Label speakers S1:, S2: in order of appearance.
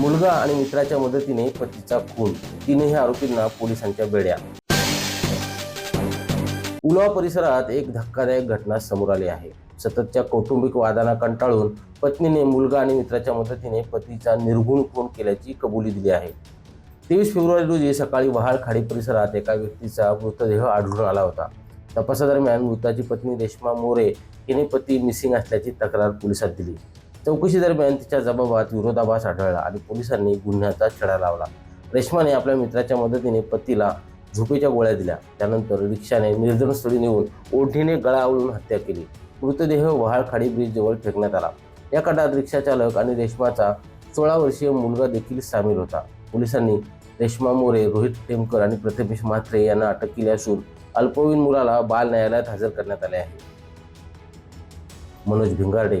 S1: मुलगा आणि मित्राच्या मदतीने पतीचा खून. तीनही आरोपींना पोलिसांच्या बेड्या. उलावा परिसरात एक धक्कादायक घटना समोर आली आहे. सततच्या कौटुंबिक वादांना कंटाळून पत्नीने मुलगा आणि मित्राच्या मदतीने पतीचा निर्गुण खून केल्याची कबुली दिली आहे. तेवीस फेब्रुवारी रोजी सकाळी वहाळ खाडी परिसरात एका व्यक्तीचा मृतदेह आढळून आला होता. तपासादरम्यान मृताची पत्नी रेश्मा मोरे हिने पती मिसिंग असल्याची तक्रार पोलिसात दिली. चौकशी दरम्यान तिच्या जबाबात विरोधाभास आढळला आणि पोलिसांनी गुन्ह्याचा छडा लावला. रेश्माने आपल्या मित्राच्या मदतीने पतीला झोपेच्या गोळ्या दिल्या. त्यानंतर रिक्षाने निर्जनस्थळी नेऊन ओढीने गळा आवळून हत्या केली. मृतदेह व्हाळखाडी ब्रिज जवळ फेकण्यात आला. या कटात रिक्षा चालक आणि रेश्माचा सोळा वर्षीय मुलगा देखील सामील होता. पोलिसांनी रेश्मा मोरे रोहित टेमकर आणि प्रथमेश म्हात्रे यांना अटक केली असून अल्पवयीन मुलाला बाल न्यायालयात हजर करण्यात आले आहे. मनोज भिंगारडे